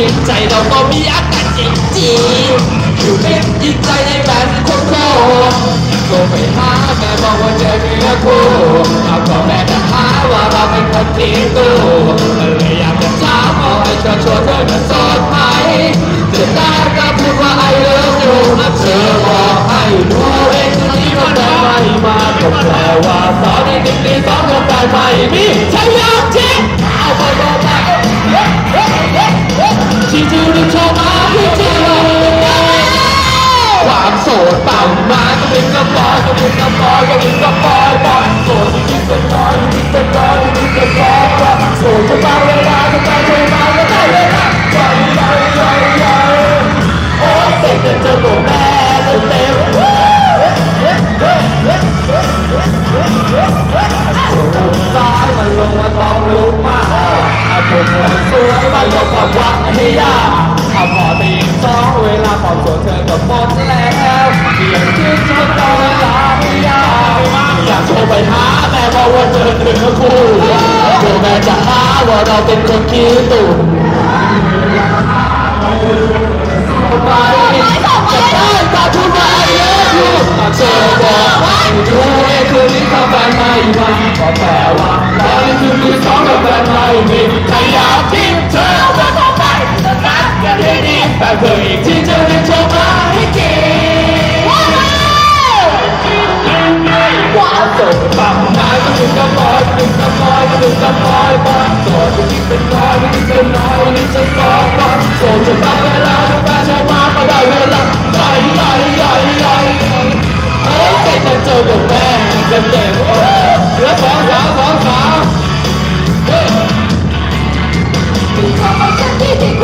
จิตใจเราก็มีอากาศจริงจริงๆอยู่เป็นจิตใจในแบบคนโง่ก็ไปหาแม่บอกว่าเจอเนื้อคู่เอาก็แม่จะหาว่าเราเป็นคนทิ้งตู้เลยอยากจะถามว่าไอ้ชวนชวเธอจะสดไหมจะได้ก็พูดว่าไอ้เลิฟอยู่นะเธอบอกให้รู้เอง ที่จูดึงเข้ามาที่เธอความโสดเป่ามาก็เป็นกระปอยก็เป็นกระปอยก็เป็นกระปอยบอยโสดที่เป็นน้อยที่เป็นน้อยที่เป็นน้อยบอยโสดจะมาเวลาจะมาเวลาก็ได้เวลาใหญ่ใหญ่ใหญ่ใหญ่โอ้เสร็จจะเจอตัวแม่เต็มเต็มซ้ายมันลงมาต้องลุกมา ผมสวยมายกความวังให้ยากเอาพอตีสองเวลาความสวยเธอก็หมดแล้วเพียงชื่นชมต่อเวลาไม่ยากอยากโทรไปหาแม่บอกว่าเจอเนื้อคู่เจอแม่จะหาว่าเราเป็นคนขี้ตุ่มไปจะได้ตาทุกวันเลิฟยูเจอบอกให้รู้เอ้คืนนี้ข้าแฟนไม่ ให้ดีแต่เธออีกที่จะเรียกโทรมาให้กินความสุขบังนายก็ถึงกระบอยถึงกระบอยถึงกระบอยบอยโสดจะคิดเป็นน้อยไม่คิดเป็นน้อยนี่จะสองบอยโสดจะมาเวลาจะมาจะมาก็ได้เวลาใหญ่ใหญ่ใหญ่ใหญ่เอ้ยแต่จะเจอกับแม่เต็มเต็มเหลือสองสาวสองสาวเฮ้ย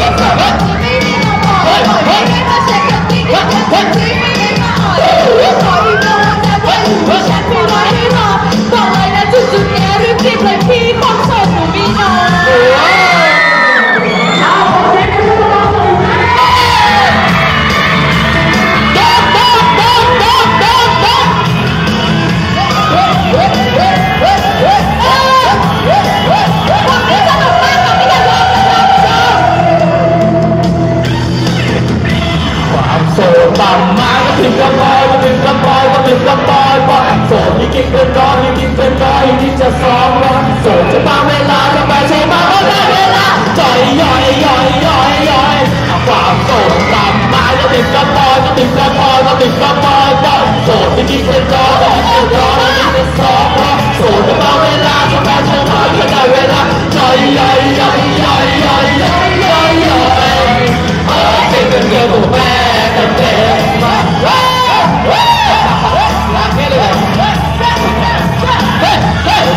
มาก็ถึงกระบอยก็ถึงกระบอยก็ถึงกระบอยบอยโสดยิ่งกินเป็นร้อนยิ่งกินเป็นร้อนยิ่งที่จะซ้อมว่าโสดจะมาเวลาจะไปใช่มาก็ได้เวลาจ่อยย่อยย่อยย่อยย่อยความโสดกลับมาก็ถึงกระบอยก็ถึงกระบอยก็ถึงกระบอยบ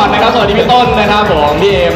อนนะครับสวัสดีพี่ต้นนะครับผมพี่เอม